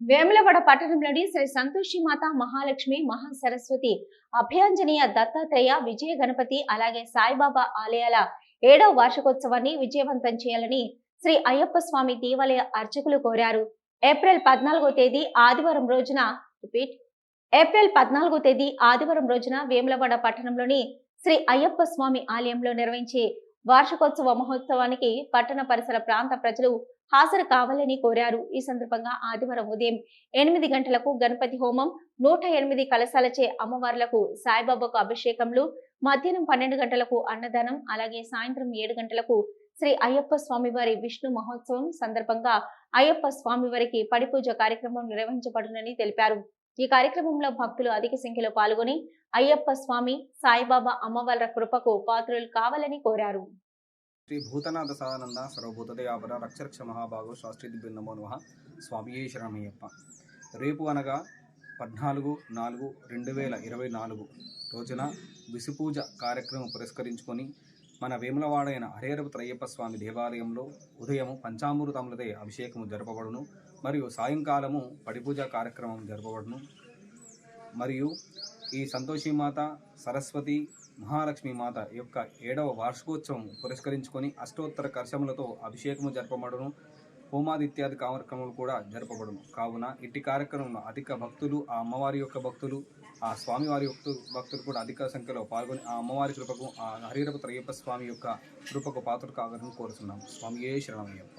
వేములవాడ పట్టణంలోని శ్రీ సంతోషి మాత మహాలక్ష్మి మహాసరస్వతి అభయాంజనేయ దత్తాత్రేయ విజయ గణపతి అలాగే సాయిబాబా ఆలయాల ఏడవ వార్షికోత్సవాన్ని విజయవంతం చేయాలని శ్రీ అయ్యప్ప స్వామి దేవాలయ అర్చకులు కోరారు. ఏప్రిల్ పద్నాలుగో తేదీ ఆదివారం రోజున రిపీట్. ఏప్రిల్ పద్నాలుగో తేదీ ఆదివారం రోజున వేములవాడ పట్టణంలోని శ్రీ అయ్యప్ప స్వామి ఆలయంలో నిర్వహించే వార్షికోత్సవ మహోత్సవానికి పట్టణ పరిసర ప్రాంత ప్రజలు హాజరు కావాలని కోరారు. ఈ సందర్భంగా ఆదివారం ఉదయం ఎనిమిది గంటలకు గణపతి హోమం నూట ఎనిమిది కలశాలచే అమ్మవార్లకు సాయిబాబాకు అభిషేకములు మధ్యాహ్నం పన్నెండు గంటలకు అన్నదానం అలాగే సాయంత్రం ఏడు గంటలకు శ్రీ అయ్యప్ప స్వామివారి విష్ణు మహోత్సవం సందర్భంగా అయ్యప్ప స్వామివారికి పడిపూజ కార్యక్రమం నిర్వహించబడునని తెలిపారు. ఈ కార్యక్రమంలో భక్తులు అధిక సంఖ్యలో పాల్గొని అయ్యప్ప స్వామి సాయిబాబా అమ్మవార్ల కృపకు పాత్రులు కావాలని కోరారు. శ్రీ భూతనాథ సానంద సర్వభూతదయాపర రక్షరక్ష మహాభాగవ శాస్త్రీ దివ్య నమో నమ. స్వామియే శరణయ్యప్ప రేపు అనగా పద్నాలుగు నాలుగు రెండు వేల ఇరవై నాలుగు రోజున విసుపూజ కార్యక్రమం పురస్కరించుకొని మన వేములవాడైన హరేరపు త్రయ్యప్ప స్వామి దేవాలయంలో ఉదయం పంచామృతములదే అభిషేకము జరపబడును మరియు సాయంకాలము పడిపూజ కార్యక్రమం జరపబడును. మరియు ఈ సంతోషిమాత సరస్వతి మహాలక్ష్మి మాత యొక్క ఏడవ వార్షికోత్సవం పురస్కరించుకొని అష్టోత్తర కర్షములతో అభిషేకము జరపబడును. హోమాది ఇత్యాది కార్యక్రమాలు కూడా జరపబడును. కావున ఇట్టి కార్యక్రమంలో అధిక భక్తులు ఆ అమ్మవారి యొక్క భక్తులు ఆ స్వామివారి యొక్క భక్తులు కూడా అధిక సంఖ్యలో పాల్గొని ఆ అమ్మవారి కృపకు ఆ హరిరపు త్రయ్యప్ప స్వామి యొక్క కృపకు పాత్ర కావాలని కోరుతున్నాం ఏ శరణమయ్యప్ప.